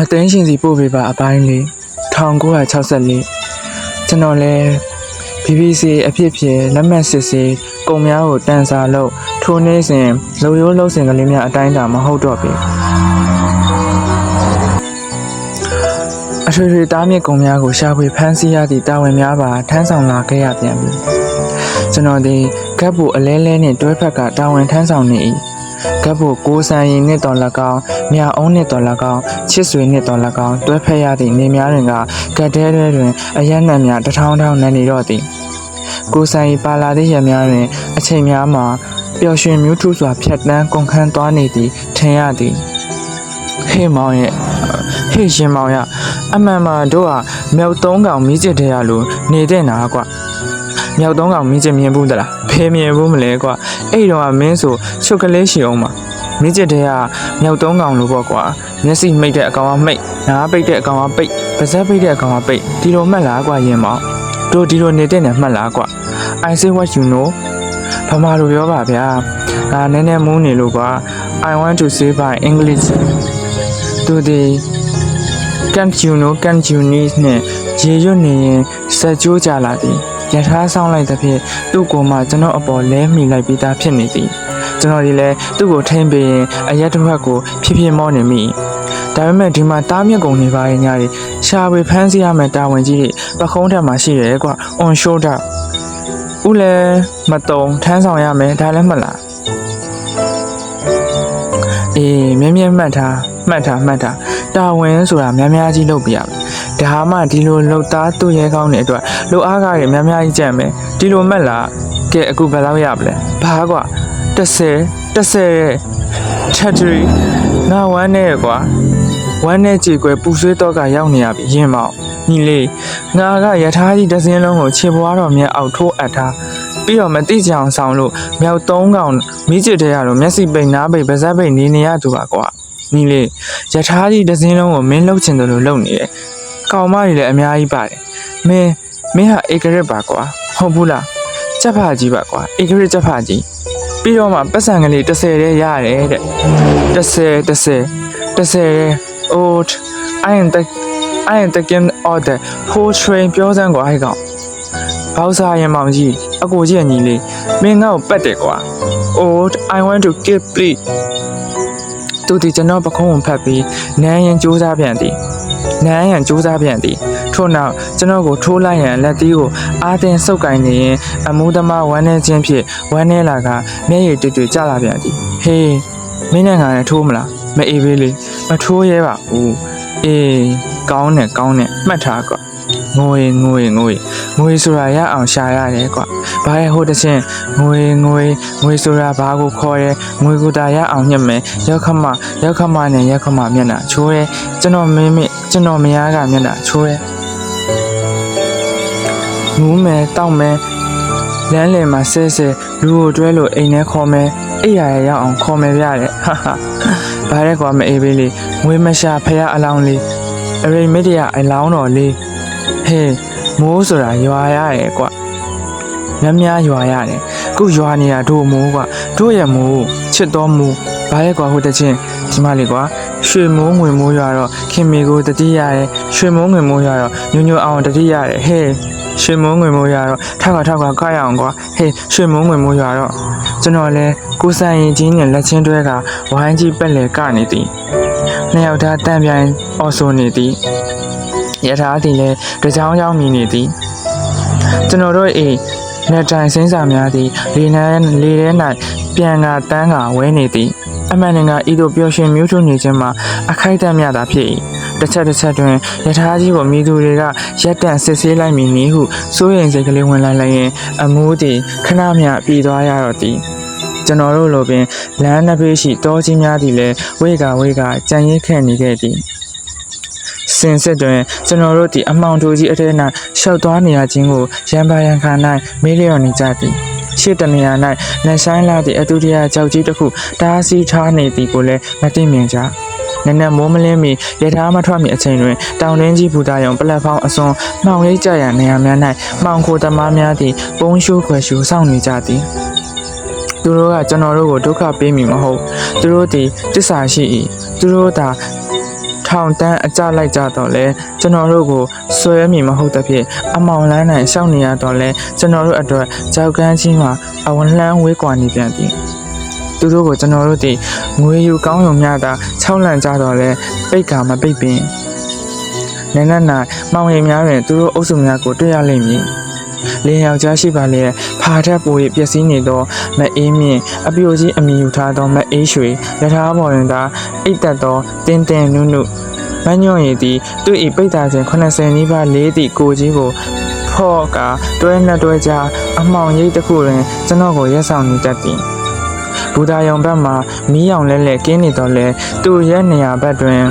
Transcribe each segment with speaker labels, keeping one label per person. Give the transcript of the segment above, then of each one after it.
Speaker 1: အသိန်းရှင်စီပို့ပေးပါအပိုင်းလေး1964ကျွန်တော်လဲ BBC အဖြစ်ဖြစ်လက်မှတ်စစ်စစ်ကုံများကိုတန်စာလို့ထိုးနေစဉ်လုံရိုးလုံးစင်ကလေးများအတိုင်းတာမဟုတ်တော့ပြီအထွေထွေတားမြစ်ကုံများကိုရှာဖွေဖမ်းဆီးရသည့်တာဝန်များပါထမ်းဆောင်လာခဲ့ရပြန်ပြီကျွန်တော်ဒီကပ်ဖို့အလဲလဲနဲ့တွဲဖက်ကတာဝန်ထမ်းဆောင်နေ၏ ကပ်ဖို့ကိုးဆန်ရင်နှစ်တော်၎င်းမြအုံးနှစ်တော်၎င်းချစ်ဆွေနှစ်တော်၎င်းတွဲဖက်ရသည့်နေများတွင်ကကတ်တဲတဲတွင်အယက်နံများတထောင်ထောင်နံနေတော့သည်ကိုယ်ဆိုင်ပါလာသည့်ရများတွင် အချိန်များမှာပျော်ရွှင်မြူးထူးစွာဖြတ်တန်းကုန်ခန်းသွားနေသည်ထင်ရသည်ဟေးမောင်ရဲ့ဟေးရှင်မောင်ရအမှန်မှတို့ဟာမြောက်သုံးကောင်မိကျစ်တဲ့ရလို့နေတဲ့နာကွာမြောက်သုံးကောင်မိကျစ်မြင်ဘူးသလားဖေးမြင်ဘူးမလဲကွာ အဲ့တော့ကမင်းဆိုချုပ်ကလေးရှိအောင်ပါမိကျစ်တဲ့ကမြောက်သုံးကောင်လို့ပေါ့ကွာမျက်စိမိတ်တဲ့အကောင်ကမိတ်နားပိတ်တဲ့အကောင်ကပိတ်ပါးစပ်ပိတ်တဲ့အကောင်ကပိတ်ဒီလိုမှတ်လားကွာရင်မောင်တို့ဒီလိုနေတဲ့နဲ့မှတ်လားကွာ I say what you know ဗမာလိုပြောပါဗျာဒါနည်းနည်းမူးနေလို့ကွာ I want to say by English သူဒီ can't you know can't you need နဲ့ရေရွတ်နေရင်စက်ကြိုးကြလာသည် ယထာဆောင်လိုက်တဲ့ဖြင့်သူ့ကိုယ်မှကျွန်တော်အပေါ်လဲမိလိုက်ပြီးသားဖြစ်နေသည်ကျွန်တော်ဒီလဲသူ့ကိုထိမ့်ပေးရင်အရက်တစ်ဖက်ကိုဖြစ်ဖြစ်မောနေမိဒါပေမဲ့ဒီမှာတားမြက်ကုန်နေပါရဲ့ညာတွေရှာဝေဖမ်းဆီးရမယ့်တာဝန်ကြီးတွေပခုံးထက်မှာရှိတယ်ကွာ on shoulder ဦးလည်းမတုံထမ်းဆောင်ရမယ်ဒါလည်းမလားအေးမြဲမြဲမှတ်ထားမှတ်ထားမှတ်ထားတာဝန်ဆိုတာများများကြီးလုပ်ပြရမယ် ဒါမှဒီလိုလှုပ်သားသူ့ရဲကောင်းတဲ့အတွက်လှုပ်အားကားတွေများများကြီးကြံ့မယ်ဒီလိုမှတ်လားကဲအခုဘယ်လောက်ရပလဲဘာကွာ30 30ရဲ့ chattery ငါဝမ်းနဲ့ကွာဝမ်းနဲ့ကြည်ကွယ်ပူဆွေးတော့ကရောက်နေရပြီရင်မောင်ညီလေးငါကယထာကြီးတစ်စင်းလုံးကိုခြေပွားတော်မြတ်အောက်ထိုးအပ်ထားပြီးတော့မတိကြအောင်ဆောင်လို့မြောက်သုံးကောင်မိကျစ်တဲ့ရတော့မျက်စိပိတ်နားပိတ်ပါးစပ်ပိတ်နေနေရသူပါကွာညီလေးယထာကြီးတစ်စင်းလုံးကိုမင်းလှုပ်ချင်တယ်လို့လုပ်နေတယ် ကောင်မတွေလည်းအများကြီးပါတယ်မင်းမင်းဟာဧကရစ်ပါကွာဟုတ်ဘူးလားကြက်ဖာကြီးပါကွာဧကရစ်ကြက်ဖာကြီးပြီးတော့မှပတ်စံကလေး30ရဲရတယ်တဲ့30 30 30ရဲ old i am the i am the game order whole train ပြောစမ်းကွာအဲ့ကောင်ဘောက်စားရင်မောင်ကြီးအကိုကြီးညီလေးမင်းငါ့ကိုပတ်တယ်ကွာ old i want to give please သူဒီကျွန်တော်ပခုံးကိုဖတ်ပြီးနန်းရင်စူးစားပြန်သည် နန်းရန်စူးစားပြန်သည်ထို့နောက်ကျွန်တော်ကိုထိုးလိုက်ရန်လက်သီးကိုအာတင်ဆုပ်ကင်နေရင်အမှုသမားဝမ်းနေခြင်းဖြင့်ဝမ်းနေလာကမျက်ရည်တွေ့တွေ့ကျလာပြန်သည်ဟေးမင်းနဲ့ငါနဲ့ထိုးမလားမအေးပေးလေမထိုးရဲပါဘူးအေးကောင်းတယ်ကောင်းတယ်မှတ်ထားကွာငိုရင်ငိုရင်ငိုရင်ငွေဆိုတာရအောင်ရှာရတယ်ကွာဘာရဲ့ဟိုတစ်ချင်းငွေငွေငွေဆိုတာဘာကိုခေါ်ရဲငွေကိုတာရအောင်ညှက်မယ်ရောက်ခမရောက်ခမနဲ့ရောက်ခမမျက်နှာချိုးရဲကျွန်တော်မင်းမ ကျွန်တော်မယားကမျက်နှာချိုးရဲငူးမယ်တောက်မယ်လမ်းလည်မှာဆဲဆဲလူကိုတွဲလို့အိမ်ထဲခေါ်မယ်အိယာရရောက်အောင်ခေါ်မယ်ပြတဲ့ဟာဟာဘာလဲကွာမအေးပေးလေးငွေမရှာဖရအလောင်းလေးအရိမစ်တရအလောင်းတော်လေးဟေးမိုးဆိုတာရွာရတယ်ကွာများများရွာရတယ်ခုရွာနေတာတို့မိုးကွာတို့ရဲ့မိုးချစ်တော်မိုးဘာလဲကွာဟိုတချင်း ဒီမလေးကွာရွှေမိုးငွေမိုးရွာတော့ခင်မီကိုတတိရတယ်ရွှေမိုးငွေမိုးရွာတော့ညိုညိုအောင်တတိရတယ်ဟေးရွှေမိုးငွေမိုးရွာတော့ထောက်ကထောက်ကကောက်ရအောင်ကွာဟေးရွှေမိုးငွေမိုးရွာတော့ကျွန်တော်လဲကိုယ်ဆိုင်ရင်ကြီးနဲ့လက်ချင်းတွဲကဝိုင်းကြီးပက်လေကနေသည်နှစ်ယောက်သားတန်ပြိုင်အော်ဆိုနေသည်ယထာသည်လည်းတကြောင်ကြောင်မြည်နေသည်ကျွန်တော်တို့အိမ်လက်တိုင်စင်းစာများသည်လေနန်းလေထဲ၌ပြန်ကတန်းကဝဲနေသည် အမှန်တကဤသို့ပျော်ရွှင်မျိုးထုနေခြင်းမှာအခိုက်အတန့်မြတာဖြစ်၏တစ်ချက်တစ်ချက်တွင်ယထာကြီးကိုမိသူတွေကရက်တန့်စစ်ဆေးလိုက်မည်နည်းဟုစိုးရိမ်စိတ်ကလေးဝင်လာလျင်အမိုးသည်ခဏမျှပြည်သွားရတော့သည်ကျွန်တော်တို့လိုပင်လမ်းနှစ်ဘေးရှိတောကြီးများသည်လည်းဝေကဝေကကြံရိပ်ခဲ့နေခဲ့သည်စင်စစ်တွင်ကျွန်တော်တို့သည်အမောင်တို့ကြီးအထဲ၌ရှောက်သွားနေရခြင်းကိုရံပါရန်ခါ၌မေးလျော်နေကြသည် ရှေ့တနေရာ၌လက်ဆိုင်လာသည့်အတူတရာကြောက်ကြီးတစ်ခုတားဆီးထားနေသည်ကိုလည်းမသိမြင်ကြနက်နက်မိုးမလင်းမီရထားမထွက်မီအချိန်တွင်တောင်တွင်းကြီးဘူတာယုံပလက်ဖောင်းအစွန်မှောင်ရိပ်ကြရနေရာများ၌မှောင်ခိုသမားများသည်ပုံရှိုးခွယ်ရှိုးစောင့်နေကြသည်သူတို့ကကျွန်တော်တို့ကိုဒုက္ခပေးမိမဟုတ်သူတို့ဒီတစ္ဆာရှိ၏သူတို့သာ ထောင်တန်းအကြလိုက်ကြတော့လဲကျွန်တော်တို့ကိုဆွဲမိမဟုတ်တဲ့ဖြစ်အမောင်လန်းနိုင်ရှောက်နေရတော့လဲကျွန်တော်တို့အတွက်ကြောက်ကန်းချင်းမှာအဝလှမ်းဝေးကွာနေပြန်ပြီသူတို့ကိုကျွန်တော်တို့ဒီငွေယူကောင်းရုံများသာ၆လန့်ကြတော့လဲပိတ်ကာမပိတ်ပင်နန်းနန်းနိုင်မောင်ရင်များတွင်သူတို့အုပ်စုများကိုတွေ့ရလိမ့်မည် လင်းယောက်ျားရှိပါလျက်ဖာထက်ပို၍ပျက်စီးနေသောမအေးမြင့်အပြိုကြီးအမိယူထားသောမအေးရွှေလက်ထားပေါ်တွင်သာအိတ်သက်သောတင်းတင်းနုနုမညွန့်ရည်သည်သူ့၏ပိတ်တာစဉ်80နီးပါးလေးသည့်ကိုကြီးကိုဖော့ကတွဲနှစ်တွဲကြားအမှောင်ရိပ်တစ်ခုတွင်ကျွန်တော်ကိုရက်ဆောင်နေတတ်သည်ဘူဒါယုံဘက်မှမီးရောင်လဲလဲကင်းနေတော့လဲသူ့ရဲ့နေရာဘက်တွင်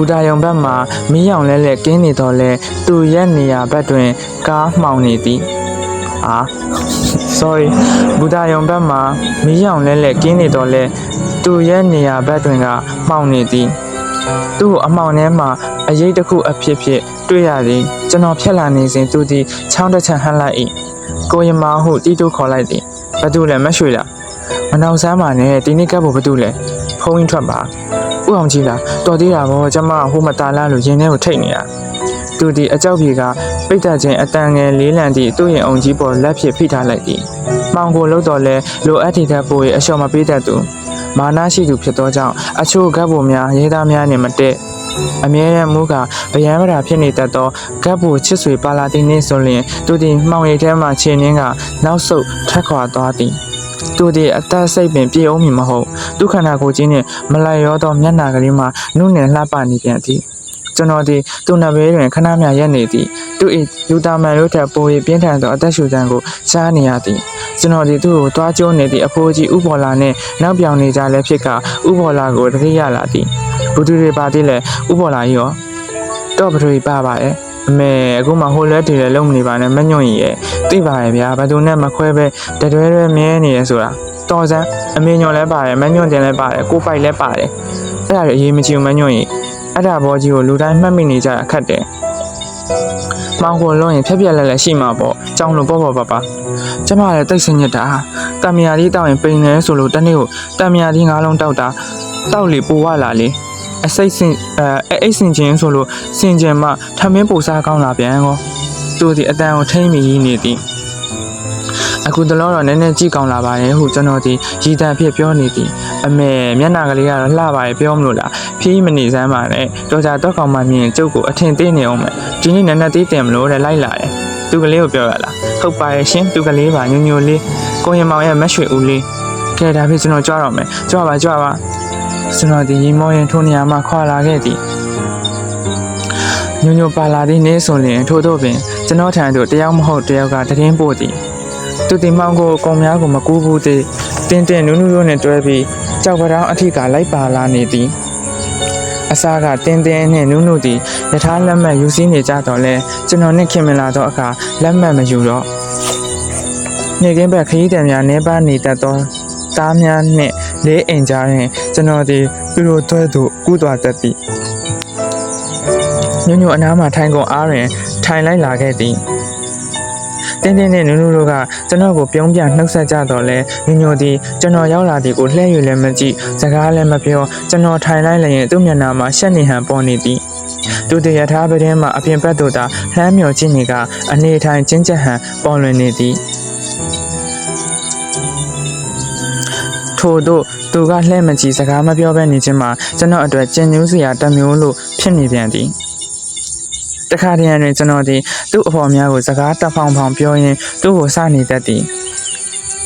Speaker 1: ဘူတာယုံဘက်မှာမီးရောင်လဲလဲကင်းနေတော့လဲသူရဲ့နေရာဘက်တွင် ကားမှောင်နေသည်အာ sorry ဘူတာယုံဘက်မှာမီးရောင်လဲလဲကင်းနေတော့လဲသူရဲ့နေရာဘက်တွင်ကမှောင်နေသည်သူ့ကိုအမှောင်ထဲမှာအရေးတစ်ခုအဖြစ်ဖြစ် တွေ့ရသည်ကျွန်တော်ဖြက်လာနေစဉ်သူသည်ချောင်းတစ်ချမ်းဟမ်းလိုက်၏ကိုရင်မောင်ဟုတီးတိုးခေါ်လိုက်သည်ဘသူလဲမရွှေလားမနောင်ဆမ်းပါနဲ့ဒီနေ့ကပ်ဖို့ဘသူလဲဖုံးရင်ထွက်ပါ ဥအောင်ကြီးလားတော်သေးတာဗောကျမဟိုမတာလားလို့ရင်ထဲကိုထိတ်နေတာသူဒီအကြောက်ပြေကပိတ်တက်ခြင်းအတန်ငယ်လေးလံသည့်သူ့ရင်အောင်ကြီးပေါ်လက်ဖြစ်ဖိထားလိုက်သည်မောင်ကိုလှုပ်တော်လဲလိုအပ်တဲ့ပို့ရအလျှော်မပေးတတ်သူမာနရှိသူဖြစ်သောကြောင့်အချို့ဂတ်ဖို့များရေးသားများနဲ့မတည့်အမြဲတမ်းမူကဗျံပရာဖြစ်နေတတ်သောဂတ်ဖို့ချစ်ဆွေပါလာတင်နေဆိုလျင်သူဒီမှောင်ရိပ်ထဲမှခြေနှင်းကနောက်ဆုတ်ထက်ခွာသွားသည် သူဒီအသက်စိတ်ပင်ပြေအောင်မည်မဟုတ်ဒုက္ခနာကိုချင်းနှင့်မလိုက်ရောသောမျက်နှာကလေးမှနုနယ်လှပနေပြန်သည်ကျွန်တော်ဒီသူ့နဘေးတွင်ခဏမျှရက်နေသည်သူ၏လူသားမှန်တို့ထက်ပို၍ပြင်းထန်သောအသက်ရှူတံကိုရှားနေရသည်ကျွန်တော်ဒီသူ့ကိုတွားကျိုးနေသည့်အဖိုးကြီးဥပေါ်လာနှင့်နောက်ပြောင်နေကြလဲဖြစ်ကဥပေါ်လာကိုတတိယလာသည်ဘုသူတွေပါသေးလဲဥပေါ်လာရောတော့ပထဝီပါပါရဲ့ အမေအခုမှဟိုလက်တည်းလည်းလုံးမနေပါနဲ့မညွန့်ရင်ရဲ့သိပါရဲ့ဗျာဘယ်သူနဲ့မခွဲပဲတတွဲတွဲမြဲနေရဆိုတာတော်စမ်းအမေညွန့်လည်းပါတယ်မညွန့်တင်လည်းပါတယ်ကိုပိုက်လည်းပါတယ်အဲ့ဒါတွေအရေးမကြီးဘူးမညွန့်ရင်အဲ့ဒါဘောကြီးကိုလူတိုင်းမှတ်မိနေကြတာခက်တယ်မောင်ကိုလုံးရင်ဖြက်ဖြက်လက်လက်ရှိမှာပေါ့ကြောင်းလို့ပေါ့ပေါ့ပါပါကျမလည်းတိတ်ဆင်းညစ်တာတံမြာလေးတောက်ရင်ပိန်နေဆိုလို့တနေ့ကိုတံမြာလေးငါးလုံးတောက်တာတောက်လေပိုဝလာလေ အစိတ်စင်အဲအိတ်စင်ချင်းဆိုလို့စင်ကြင်မှထမင်းပူစားကောင်းလာပြန်ကောသူဒီအတန်ကိုထိမ့်မိနေသည်အခုတလောတော့နည်းနည်းကြည့်ကောင်းလာပါတယ်ဟုကျွန်တော်ဒီရည်တံဖြစ်ပြောနေသည်အမေမျက်နှာကလေးကတော့လှပါတယ်ပြောမလို့လားဖြီးမနေစမ်းပါနဲ့တော်ကြတော့ကောင်မှမြင်ကျုပ်ကိုအထင်သေးနေအောင်မယ်ဒီနေ့နည်းနည်းသေးတင်မလို့တဲ့လိုက်လာတယ်သူကလေးကိုပြောရလားဟုတ်ပါရဲ့ရှင်သူကလေးပါညိုညိုလေးကိုရင်မောင်ရဲ့မက်ရွှေဦးလေးကဲဒါဖြစ်ကျွန်တော်ကြွတော့မယ်ကြွပါကြွပါ ကျွန်တော်ဒီရီမောရင်ထိုးနေရာမှာခွာလာခဲ့သည်ညိုညိုပါလာသည့်နေ့ဆိုရင်ထို့တော့ပင်ကျွန်တော်ထံသို့တယောက်မဟုတ်တယောက်ကတရင်ပို့သည်သူဒီမောင်ကိုအကုန်များကိုမကူဘူးသေးတင်းတင်းနူးနူးတို့နဲ့တွဲပြီးကြောက်ကြောင်အထိကလိုက်ပါလာနေသည်အစားကတင်းတင်းနဲ့နုနုသည်ယထာလက်မှတ်ယူစည်းနေကြတော့လဲကျွန်တော်နဲ့ခင်မလာတော့အခါလက်မှတ်မယူတော့နေကင်းဘက်ခရီးတယ်များနေပါနေတတ်သော သားများနှင့်လေးအိမ်ကြားတွင်ကျွန်တော်သည်သူတို့တွဲသူကူးသွားတတ်သည်ညညအနားမှထိုင်ကုန်အားတွင်ထိုင်လိုက်လာခဲ့သည်တင်းတင်းနဲ့နုနုတို့ကကျွန်တော်ကိုပြုံးပြနှုတ်ဆက်ကြတော့လဲညညသည်ကျွန်တော်ရောက်လာသည်ကိုလှည့်၍လည်းမကြည့်စကားလည်းမပြောကျွန်တော်ထိုင်လိုက်လျင်သူ့မျက်နှာမှာရှက်နေဟန်ပေါ်နေသည်သူတရထားပဒင်းမှာအပြင်ဘက်သို့သာလှမ်းမြော်ကြည့်နေကအနေထိုင်ချင်းချက်ဟန်ပေါ်လွင်နေသည် ထို့သောသူကလှဲ့မကြည့်စကားမပြောဘဲနေခြင်းမှာကျွန်တော်အတွက်ကျင်ညူးစရာတစ်မျိုးလို့ဖြစ်နေပြန်သည်တခါတည်းရန်တွင်ကျွန်တော်သည်သူ့အဖော်များကိုစကားတက်ဖောင်ဖောင်ပြောရင်းသူ့ကိုစနေတတ်သည်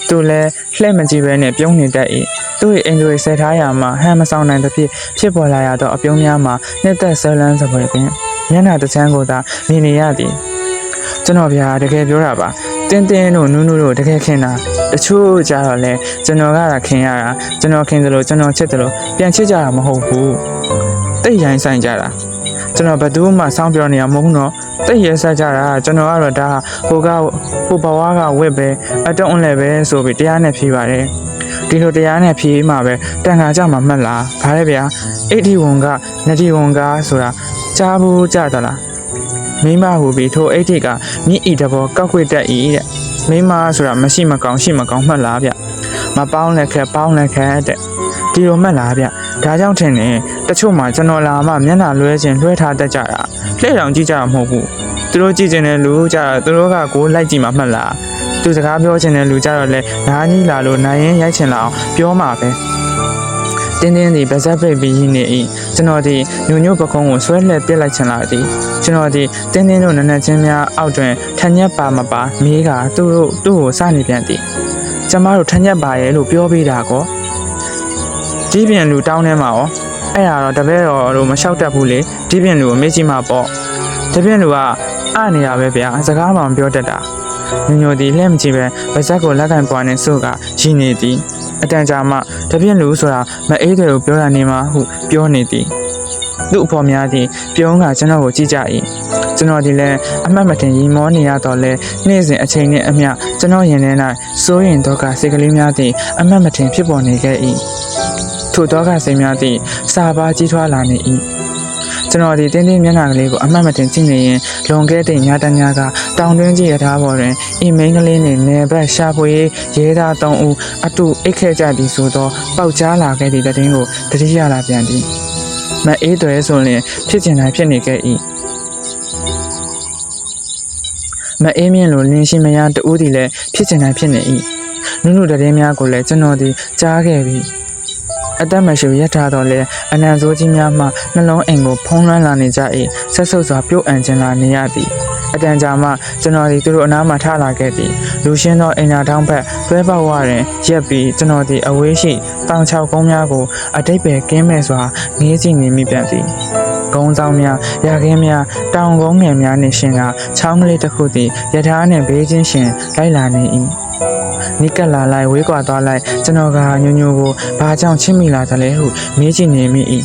Speaker 1: သူလည်းလှဲ့မကြည့်ပဲနဲ့ပြုံးနေတတ်၏သူ့၏အင်ဂျွေဆဲထားရာမှာဟန်မဆောင်နိုင်သဖြင့်ဖြစ်ပေါ်လာရသောအပြုံးများမှာနှစ်သက်ဆွဲလန်းစပွဲပင်မျက်နှာတစ်ချမ်းကိုသာမြင်နေရသည်ကျွန်တော်ဗျာတကယ်ပြောတာပါ တင်းတင်းတို့နူးနူးတို့တကယ်ခင်တာတချို့ကြတော့လဲကျွန်တော်ကသာခင်ရတာကျွန်တော်ခင်သလိုကျွန်တော်ချစ်သလိုပြန်ချစ်ကြတာမဟုတ်ဘူးတိတ်ရိုင်းဆိုင်ကြတာကျွန်တော်ဘယ်သူမှစောင်းပြောနေရမဟုတ်ဘူးနော်တိတ်ရဲဆက်ကြတာကျွန်တော်ကတော့ဒါဟိုကဟိုဘဝကဝစ်ပဲအတုံးလည်းပဲဆိုပြီးတရားနဲ့ဖြေပါတယ်ဒီလိုတရားနဲ့ဖြေမှပဲတန်ခါကြမှာမှတ်လားဗါလဲဗျာအိဋ္ဌိဝန်ကနတိဝန်ကဆိုတာကြားဘူးကြသလား မိမဟူပြီးထိုအိဋ္ဌိကမြင့်ဤတဘောကောက်ခွေတက်ဤတဲ့မိန်းမဆိုတာမရှိမကောင်းရှိမကောင်းမှတ်လားဗျမပေါင်းလက်ခက်ပေါင်းလက်ခက်တဲ့ဒီလိုမှတ်လားဗျဒါကြောင့်ထင်တယ်တချို့မှာကျွန်တော်လာမှမျက်နှာလွှဲခြင်းလွှဲထားတတ်ကြတာလှည့်အောင်ကြည့်ကြတာမဟုတ်ဘူးသူတို့ကြည့်ခြင်းတဲ့လူကြတော့သူတို့ကကိုယ်လိုက်ကြည့်မှမှတ်လားသူစကားပြောခြင်းတဲ့လူကြတော့လဲနားကြီးလာလို့နိုင်ရင်ရိုက်ချင်လာအောင်ပြောမှာပဲ တင်းတင်းဒီဗဇက်ပိတ်ပြီးရင်းနေ၏ကျွန်တော်ဒီညိုညိုပကုံးကိုဆွဲလှည့်ပစ်လိုက်ချင်လာသည်ကျွန်တော်ဒီတင်းတင်းတို့နက်နက်ချင်းများအောက်တွင်ထညက်ပါမပါမေးကသူ့တို့သူ့ကိုစနေပြန်သည်ကျမတို့ထညက်ပါရဲ့လို့ပြောပေးတာကောဒီပြန်လူတောင်းထဲမှာရောအဲ့ဒါတော့တပည့်တော်တို့မလျှောက်တတ်ဘူးလေဒီပြန်လူကိုမေ့ကြည့်မှာပေါ့ဒီပြန်လူကအနေရပဲဗျာစကားမှမပြောတတ်တာညိုညိုဒီလှည့်မကြည့်ပဲဗဇက်ကိုလက်ကန်ပွားနေစုကရင်းနေသည် အတန်ကြာမှတပြင်းလူဆိုတာမအေးတယ်လို့ပြောတာနေမှာဟုပြောနေသည်သူ့အဖော်များသည်ပြုံးကကျွန်တော်ကိုကြည့်ကြ၏ကျွန်တော်ဒီလည်းအမှတ်မတင်ရီမောနေရတော့လဲနေ့စဉ်အချိန်နဲ့အမျှကျွန်တော်ရင်ထဲ၌စိုးရင်တော့ကစိတ်ကလေးများသည်အမှတ်မတင်ဖြစ်ပေါ်နေခဲ့၏ထို့တော့ကစိတ်များသည်စာပါကြီးထွားလာနေ၏ ကျွန်တော်ဒီတင်းတင်းမျက်နှာကလေးကိုအမှတ်မတင်ကြည့်နေရင်လွန်ခဲ့တဲ့ညတညကတောင်တွင်းကြီးရထားပေါ်တွင်အီမိန်ကလေးနှင့်နေဘက်ရှာဖွေရဲသား၃ဦးအတူအိတ်ခဲ့ကြသည်ဆိုသောပေါက်ကြားလာခဲ့သည့်တဲ့င်းကိုတတိယလာပြန်သည်မအေးတွေဆိုရင်ဖြစ်ကျင်တိုင်းဖြစ်နေခဲ့၏မအေးမြင့်လိုလင်းရှိမရတူးသည်လည်းဖြစ်ကျင်တိုင်းဖြစ်နေ၏နုနုတည်းများကိုလည်းကျွန်တော်သည်ကြားခဲ့ပြီး အသက်မရှိရထားတော့လဲအနံစိုးကြီးများမှနှလုံးအိမ်ကိုဖုံးလွှမ်းလာနေကြ၏ဆက်ဆုပ်စွာပြုတ်အံခြင်းလာနေရသည်အတန်ကြာမှကျွန်တော်ဒီသူတို့အနားမှထလာခဲ့သည်လူရှင်းသောအင်နာတောင်းဘက်တွဲပေါက်ဝတွင်ရက်ပြီးကျွန်တော်ဒီအဝေးရှိတောင်ချောက်ကုန်းများကိုအတိတ်ပဲကင်းမဲ့စွာငေးကြည့်နေမိပြန်သည်ကုန်းဆောင်များ၊ရာခင်းများ၊တောင်ကုန်းငယ်များနှင့်ရှင်ကချောင်းကလေးတစ်ခုသည်ရထားနှင့်ဘေးချင်းရှင်လိုက်လာနေ၏ နိကလာလိုက်ဝေးကွာသွားလိုက်ကျွန်တော်ကညိုညိုကိုဘာကြောင့်ချစ်မိလာသလဲဟုမေးကြည့်နေမိ၏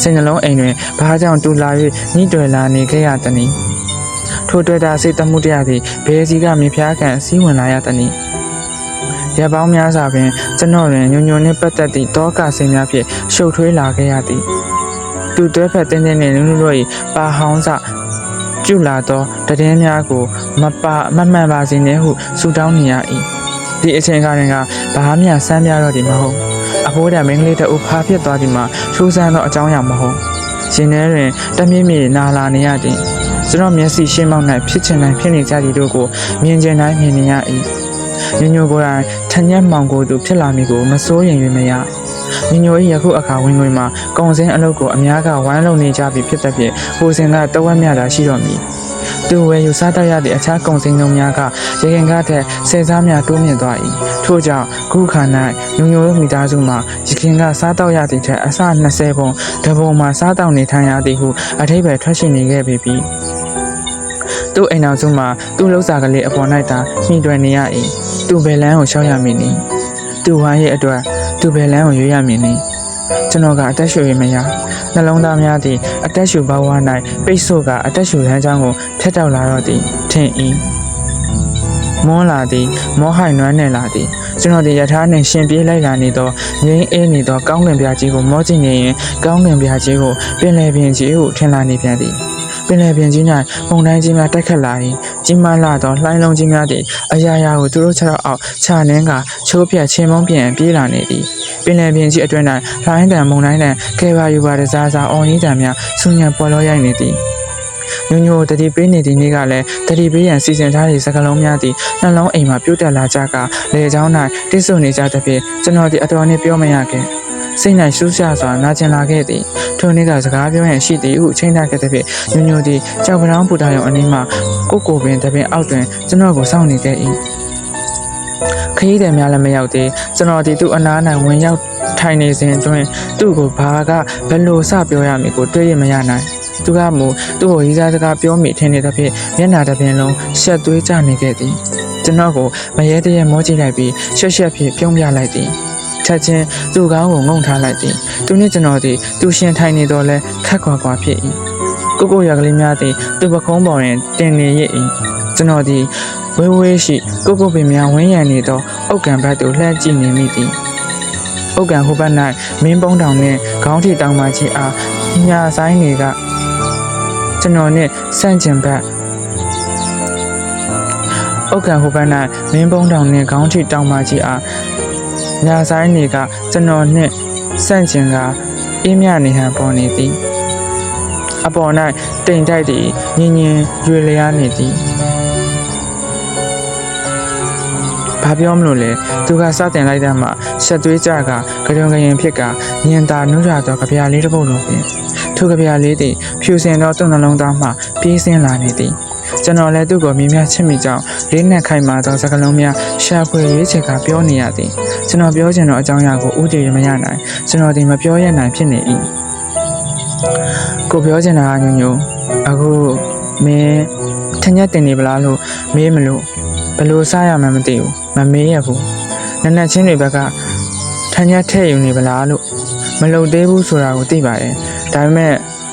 Speaker 1: စိတ်နှလုံးအိမ်တွင်ဘာကြောင့်တူလာ၍ညှိတွယ်လာနေခဲ့ရသနည်းထိုတွေ့တာစိတ်တမှုတရားသည်ဘယ်စီကမြဖျားခံစီးဝင်လာရသနည်းရပောင်းများစွာပင်ကျွန်တော်တွင်ညိုညိုနှင့်ပတ်သက်သည့်တောကစိတ်များဖြင့်ရှုပ်ထွေးလာခဲ့ရသည်သူတွဲဖက်တင်းတင်းနှင့်နုနုတို့၏ပါဟောင်းစကျุလာသောတည်င်းများကိုမပါမမှန်ပါစေနှင့်ဟုဆုတောင်းနေရ၏ ဒီအချိန်ခါတွင်ကဘာမှစမ်းပြတော့သည်မဟုတ်အဖိုးတံမင်းကလေးတအုပ်ဖားဖြစ်သွားသည်မှာထူးဆန်းသောအကြောင်းအရာမဟုတ်ရှင်ထဲတွင်တမြင့်မြင့်နာလာနေရသည်ကျွန်တော်မျက်စိရှင်းမောက်၌ဖြစ်ချင်တိုင်းဖြစ်နေကြသည်တို့ကိုမြင်ကျင်တိုင်းမြင်နေရ၏ညညိုကိုယ်တိုင်ထညက်မောင်ကိုသူဖြစ်လာမည်ကိုမစိုးရင်၍မရညညို၏ယခုအခါဝင်ငွေမှာကုံစင်းအလုပ်ကိုအများကဝိုင်းလုံနေကြပြီဖြစ်တဲ့ဖြင့်ဟိုစင်ကတဝက်မြတာရှိတော်မူ သူဝယ်ယူစားတော့ရသည့်အခြားကုံစင်းလုံးများကရေရင်ကားတဲ့ဆယ်စားများတိုးမြင့်သွား၏ထို့ကြောင့်ခုခါ၌ညညိုတို့မိသားစုမှာရခင်ကစားတော့ရသည့်ထက်အဆ20ပုံတပုံမှာစားတော့နေထိုင်ရသည်ဟုအထိပ္ပယ်ထွက်ရှိနေခဲ့ပြီပြီသူ့အိမ်တော်စုမှာသူ့လှုပ်စာကလေးအပေါ်၌သာညှိတွယ်နေရ၏သူဘယ်လန်းကိုရှောက်ရမည်နည်းသူဝမ်းရဲ့အတွက်သူဘယ်လန်းကိုရွေးရမည်နည်းကျွန်တော်ကအသက်ရှူရမရ နှလုံးသားများသည်အသက်ရှူဘဝ၌ပိတ်ဆို့ကအသက်ရှူလမ်းကြောင်းကိုဖျက်တောက်လာတော့သည်ထင်၏မွန်းလာသည်မောဟိုင်နွမ်းနေလာသည်ကျွန်တော်ဒီယထာနှင့်ရှင်ပြေးလိုက်လာနေသောငင်းအေးနေသောကောင်းကင်ပြားကြီးကိုမောကြည့်နေရင်ကောင်းကင်ပြားကြီးကိုပင်လယ်ပြင်ကြီးကိုထင်လာနေပြန်သည်ပင်လယ်ပြင်ကြီး၌ပုံတိုင်းကြီးများတိုက်ခတ်လာ၏ကြီးမားလာသောလှိုင်းလုံးကြီးများသည်အရာရာကိုသူတို့ခြေထောက်အောက်ခြာနှင်းကချိုးပြက်ချင်းမုံပြန်ပြေးလာနေသည် ပင်လယ်ပြင်ကြီးအတွင်း၌လှိုင်းတံမုန်တိုင်းတံကေပါယူပါတစားစားအော်ကြီးတံများဆူညံပေါ်လောရိုက်နေသည်ညိုညိုတတိပေးနေသည့်နေ့ကလည်းတတိပေးရန်စီစဉ်ထားသည့်စကလုံးများသည်နှလုံးအိမ်မှာပြုတ်တက်လာကြကလေချောင်း၌တိစုနေကြသဖြင့်ကျွန်တော်ဒီအတော်နှင့်ပြောမရခဲ့စိတ်၌ရှူးရှာစွာနာကျင်လာခဲ့သည်ထိုနေ့ကစကားပြောရန်ရှိသည်ဟုချိန်ထားခဲ့သဖြင့်ညိုညိုသည်ကြောက်ပတောင်းပူတာရုံအနီးမှကိုကိုပင်တပင်အောက်တွင်ကျွန်တော်ကိုစောင့်နေခဲ့၏ခ ရီးသည်များလည်းမရောက်သေးကျွန်တော်ဒီသူ့အနား၌ဝင်ရောက်ထိုင်နေစဉ်အတွင်းသူ့ကိုဘာကဘယ်လိုစပြောရမည်ကိုတွေးရမရနိုင်သူကမူသူ့ကိုရေးစားစကားပြောမိထင်နေသဖြင့်မျက်နှာတစ်ပြင်လုံးရှက်သွေးကျနေခဲ့သည်ကျွန်တော်ကိုမရဲတရဲမောကြည့်လိုက်ပြီးရှက်ရှက်ဖြင့်ပြုံးပြလိုက်သည်ချက်ချင်းသူ့ကောင်းကိုငုံထားလိုက်သည်သူနှင့်ကျွန်တော်သည်သူရှင်ထိုင်နေတော့လဲခက်ခွာခွာဖြစ်၏ကိုကိုရကလေးများသည်သူ့ပခုံးပေါ်တွင်တင်နေရ၏ကျွန်တော်သည်ဝေးဝေးရှိကိုကိုပင်များဝင်းရံနေသော အုတ်ကံဘက်သို့လှမ်းကြည့်နေမိသည်အုတ်ကံဟိုဘက်၌မင်းပုံးတောင်နှင့်ခေါင်းထိတောင်မှကြီးအားညာဆိုင်တွေကကျွန်တော်နှင့်ဆန့်ကျင်ဘက်အုတ်ကန်ဟိုဘက်၌မင်းပုံးတောင်နှင့်ခေါင်းထိတောင်မကြီးအားညာဆိုင်နေကကျွန်တော်နှင့်ဆန့်ကျင်ကအေးမြနေဟန်ပေါ်နေသည်အပေါ်၌တိမ်တိုက်သည်ညင်ညင်ရွေလျားနေသည် ဘာပြောမလို့လဲသူကစတင်လိုက်တဲ့မှရှက်သွေးကြကကြုံကြရင်ဖြစ်ကညင်သာနှုတ်ရသောကြပြားလေးတစ်ပုဒ်လိုပင်ထိုကြပြားလေးသည်ဖြူစင်သောသူ့နှလုံးသားမှပြေးဆင်းလာနေသည်ကျွန်တော်လည်းသူ့ကိုမြင်မြချစ်မိကြောင်းလေးနဲ့ခိုင်မာသောစကားလုံးများရှာဖွေရွေးချယ်ကပြောနေရသည်ကျွန်တော်ပြောချင်သောအကြောင်းအရာကိုဥတည်ရမရနိုင်ကျွန်တော်ဒီမပြောရနိုင်ဖြစ်နေ၏ကိုပြောချင်တာကညညအခုမင်းထင်ရက်တင်နေပလားလို့မေးမလို့ ဘယ်လိုစားရမှန်းမသိဘူးမမေးရဘူးနက်နက်ချင်းတွေဘက်ကထင်ရက်ထည့်ယူနေပလားလို့မလုပ်သေးဘူးဆိုတာကိုသိပါတယ်ဒါပေမဲ့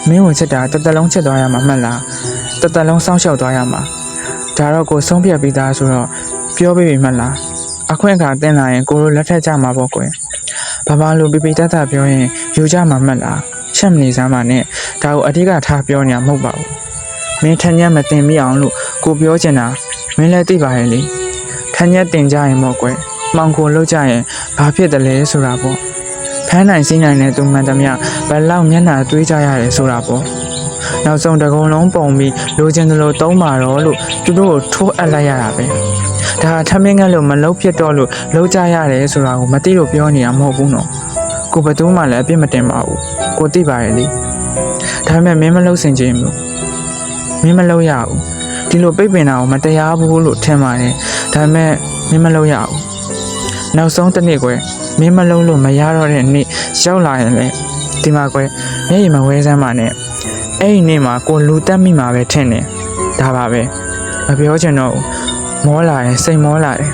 Speaker 1: မင်းဝင်ချက်တာတစ်သက်လုံးချက်သွားရမှာမှတ်လားတစ်သက်လုံးစောင့်ရှောက်သွားရမှာဒါတော့ကိုဆုံးဖြတ်ပြီးသားဆိုတော့ပြောပြပြီမှတ်လားအခွင့်အခါတင်လာရင်ကိုလိုလက်ထက်ကြမှာပေါ့ကွယ်ဘာမှလို့ပြပြတတ်တာပြောရင်ယူကြမှာမှတ်လားချက်မနေစမ်းပါနဲ့ဒါကိုအဓိကထားပြောနေတာမဟုတ်ပါဘူးမင်းထက်ညက်မတင်မိအောင်လို့ကိုပြောချင်တာမ င်းလည်းသိပါရဲ့လေထက်ညက်တင်ကြရင်ပေါ့ကွယ်မှောင်ကိုလှုပ်ကြရင်ဘာဖြစ်တယ်လဲဆိုတာပေါ့ဖမ်းနိုင်စိနိုင်တဲ့သူမှန်သမျှဘယ်လောက်မျက်နှာသွေးကြရတယ်ဆိုတာပေါ့နောက်ဆုံးတကုံလုံးပုံပြီးလိုချင်တယ်လို့သုံးပါတော့လို့သူတို့ကိုထိုးအပ်လိုက်ရတာပဲဒါထမင်းငတ်လို့မလုံးဖြစ်တော့လို့လုံးကြရတယ်ဆိုတာကိုမသိလို့ပြောနေတာမဟုတ်ဘူးနော်ကိုဘယ်သူမှလည်းအပြစ်မတင်ပါဘူးကိုသိပါရဲ့လေဒါပေမဲ့မင်းမလုံးစင်ချင်းဘူးမင်းမလုံးရဘူး ဒီလိုပိတ်ပင်တာကိုမတရားဘူးလို့ထင်ပါတယ်ဒါပေမဲ့မင်းမလုံးရဘူးနောက်ဆုံးတစ်နေ့ကွယ်မင်းမလုံးလို့မရတော့တဲ့နေ့ရောက်လာရင်လေဒီမှာကွယ်မျက်ရည်မဝဲစမ်းပါနဲ့အဲ့ဒီနေ့မှာကိုလူတက်မိမှာပဲထင်တယ်ဒါပါပဲမပြောချင်တော့ဘူးမောလာရင်စိတ်မောလာတယ်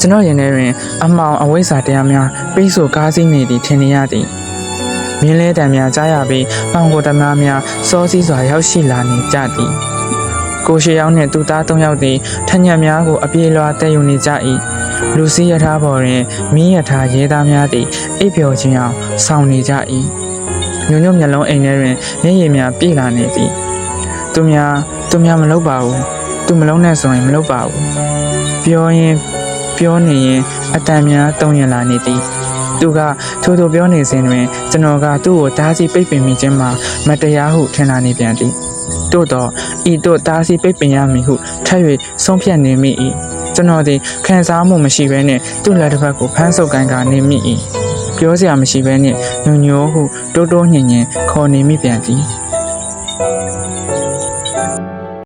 Speaker 1: ကျွန်တော်ရင်ထဲတွင်အမောင်အဝိဇ္ဇာတရားများပိတ်ဆို့ကားစီးနေသည်ထင်နေရသည်မြင်းလဲတံများကြားရပြီးပေါင်ကိုတမားများစောစည်းစွာရောက်ရှိလာနေကြသည် ကိုရှိယောင်းနှင့်သူသား၃ယောက်သည်ထညက်များကိုအပြေလွှာတည်ယူနေကြ၏လူစီရထားပေါ်တွင်မင်းရထားရဲသားများသည်အိပ်ပျော်ခြင်းအောင်ဆောင်နေကြ၏ညွညွမျက်လုံးအိမ်ထဲတွင်မျက်ရည်များပြည့်လာနေသည်သူများသူများမလုပ်ပါဘူးသူမလုံးနဲ့ဆိုရင်မလုပ်ပါဘူးပြောရင်ပြောနေရင်အတန်များတုံရင်လာနေသည်သူကထိုးထိုးပြောနေစဉ်တွင်ကျွန်တော်ကသူ့ကိုတားဆီးပိတ်ပင်မိခြင်းမှာမတရားဟုထင်လာနေပြန်သည် တို့တော့ဤတို့တားဆီးပိတ်ပင်ရမည်ဟုထပ်၍ဆုံးဖြတ်နေမိ၏ကျွန်တော်သည်ခံစားမှုမရှိဘဲနဲ့သူ့လက်တစ်ဖက်ကိုဖမ်းဆုပ်ကန်ကနေမိ၏ပြောစရာမရှိဘဲနဲ့ညွညိုဟုတိုးတိုးညင်ညင်ခေါ်နေမိပြန်သည်